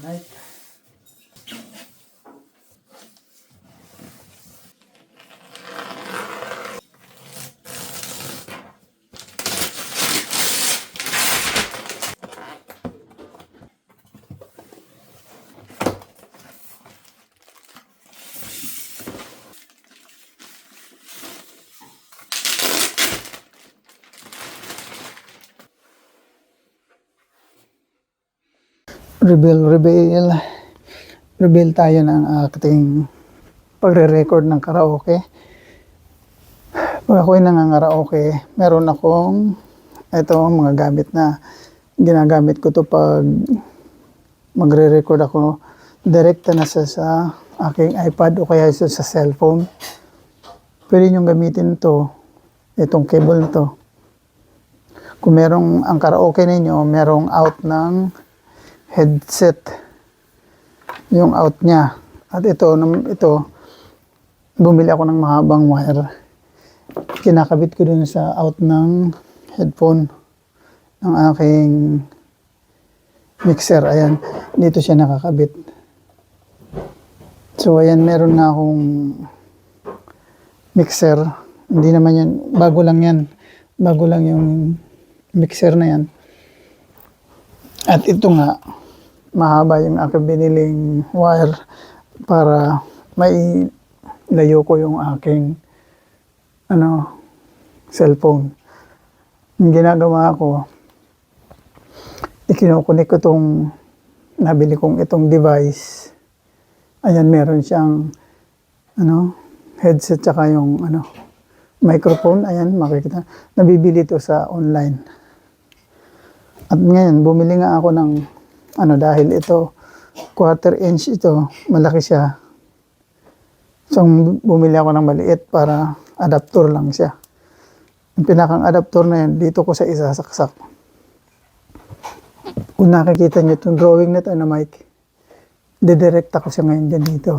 Night. Reveal, reveal, reveal tayo ng ating pagre-record ng karaoke. Pag ako'y nangangaraoke, meron akong ito mga gamit na ginagamit ko to pag magre-record ako direkta na sa, sa aking iPad o kaya sa, sa cellphone. Pwede nyo gamitin to, itong cable na to. Kung merong ang karaoke ninyo, merong out ng headset yung out niya. At ito ito bumili ako ng mahabang wire. Kinakabit ko dun sa out ng headphone ng aking mixer. Ayan dito siya nakakabit. So ayan meron na akong mixer. Hindi naman yan bago lang yan. Bago lang yung mixer na yan. At ito nga mahaba yung aking biniling wire para may layo ko yung aking ano cellphone. Yung ginagawa ko, ikinukunik ko itong nabili kong itong device. Ayan, meron siyang ano, headset tsaka yung ano, microphone. Ayan, makikita. Nabibili to sa online. At ngayon, bumili nga ako ng ano dahil ito quarter inch ito, malaki siya. So bumili ako ng maliit para adapter lang siya. Yung pinakang adapter na yan, dito ko sa isasaksak. Kung nakikita niyo itong drawing na ito na mic, didirekta ko siya ngayon dyan dito.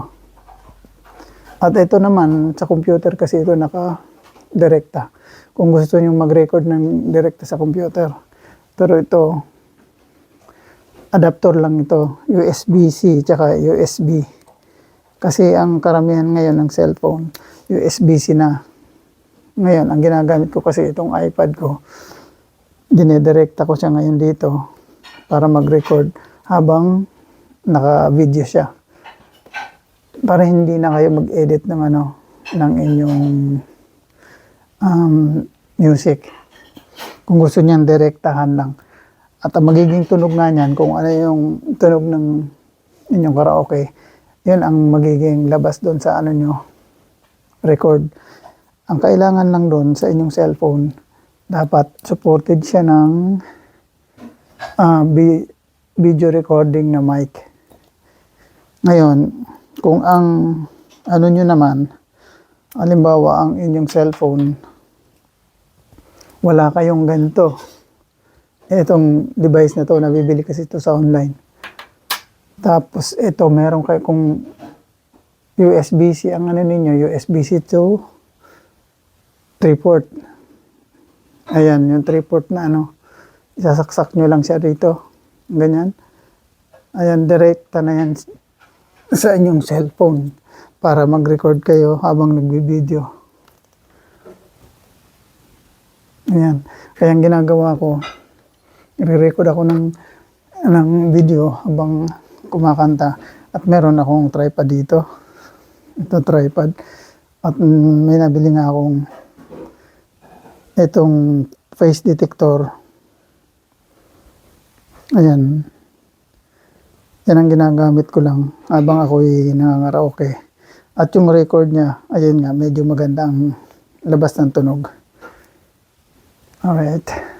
At ito naman, sa computer kasi ito naka-direkta. Kung gusto niyo mag-record ng direkta sa computer. Pero ito, adapter lang ito, USB-C tsaka USB. Kasi ang karamihan ngayon ng cellphone, USB-C na. Ngayon, ang ginagamit ko kasi itong iPad ko, dinedirekta ko siya ngayon dito para mag-record habang naka-video siya. Para hindi na kayo mag-edit ng ano, ng inyong um, music. Kung gusto niyan, direktahan lang. At ang magiging tunog nga niyan, kung ano yung tunog ng inyong karaoke, yun ang magiging labas doon sa ano nyo, record. Ang kailangan lang doon sa inyong cellphone, dapat supported siya ng ah, bi- video recording na mic. Ngayon, kung ang ano nyo naman, halimbawa ang inyong cellphone, wala kayong ganito, itong device na to, nabibili kasi ito sa online. Tapos ito, meron kayo kung USB-C, ang ano ninyo, USB-C to 3 port. Ayan, yung 3 port na ano, isasaksak nyo lang siya dito. Ganyan. Ayan, direkta na yan sa inyong cellphone para mag-record kayo habang nagbibideo. Ayan. Kaya ang ginagawa ko, i-record ako ng, ng video habang kumakanta. At meron akong tripod dito. Ito tripod. At may nabili nga akong itong face detector. Ayan. Yan ang ginagamit ko lang habang ako'y nangangaraoke. At yung record niya, ayun nga, medyo maganda ang labas ng tunog. Alright.